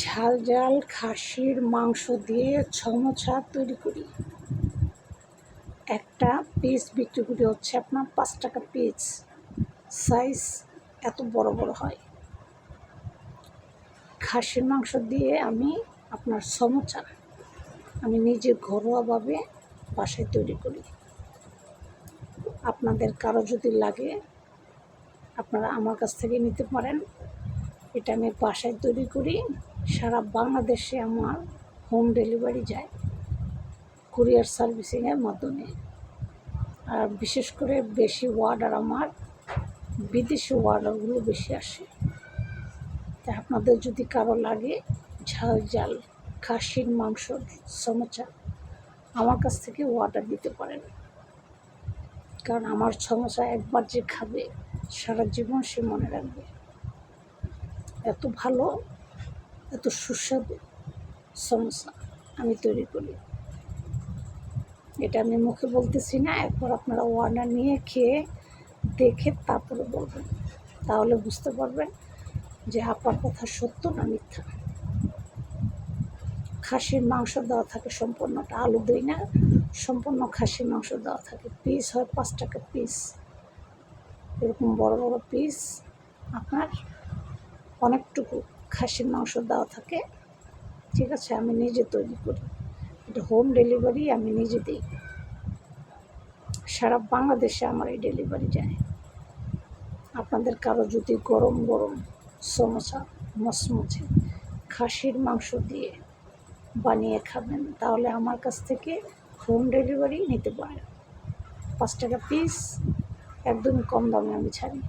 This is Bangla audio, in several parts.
ঝাল ঝাল খাসির মাংস দিয়ে ছমছা তৈরি করি। একটা পিস বিক্রি করি হচ্ছে আপনার পাঁচ টাকা পিস সাইজ এত বড় বড় হয়। খাসির মাংস দিয়ে আমি আপনার সমোচা আমি নিজে ঘরোয়াভাবে বাসায় তৈরি করি। আপনাদের কারও যদি লাগে, আপনারা আমার কাছ থেকে নিতে পারেন। এটা আমি বাসায় তৈরি করি। সারা বাংলাদেশে আমার হোম ডেলিভারি যায় কুরিয়ার সার্ভিসিংয়ের মাধ্যমে। আর বিশেষ করে বেশি অর্ডার আমার বিদেশি অর্ডারগুলো বেশি আসে। তাই আপনাদের যদি কারও লাগে ঝাল ঝাল, খাসির মাংস, সমোচা, আমার কাছ থেকে অর্ডার দিতে পারেন। কারণ আমার সমোসা একবার যে খাবে, সারা জীবন সে মনে রাখবে। এত ভালো, এত সুস্বাদু সমোসা আমি তৈরি করি। এটা আমি মুখে বলতেছি না একবার আপনারা অর্ডার নিয়ে খেয়ে দেখে তারপরে বলবেন। তাহলে বুঝতে পারবেন যে আপার কথা সত্য না মিথ্যা। খাসির মাংস দেওয়া থাকে সম্পূর্ণটা, আলু দিই না, সম্পূর্ণ খাসির মাংস দেওয়া থাকে। পিস হয় পাঁচ টাকা পিস। এরকম বড় বড় পিস আপনার অনেকটুকু খাসির মাংস দেওয়া থাকে, ঠিক আছে, আমি নিজে তৈরি করি। এটা হোম ডেলিভারি আমি নিজে দিই। সারা বাংলাদেশে আমার এই ডেলিভারি যায়। আপনাদের কারও যদি গরম গরম সমোসা মচমচে খাসির মাংস দিয়ে বানিয়ে খাবেন, তাহলে আমার কাছ থেকে হোম ডেলিভারি নিতে পারেন। পাঁচ টাকা পিস একদমই কম দামে আমি ছাড়ি।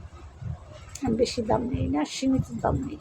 বেশি দাম নেই না সীমিত দাম নেই।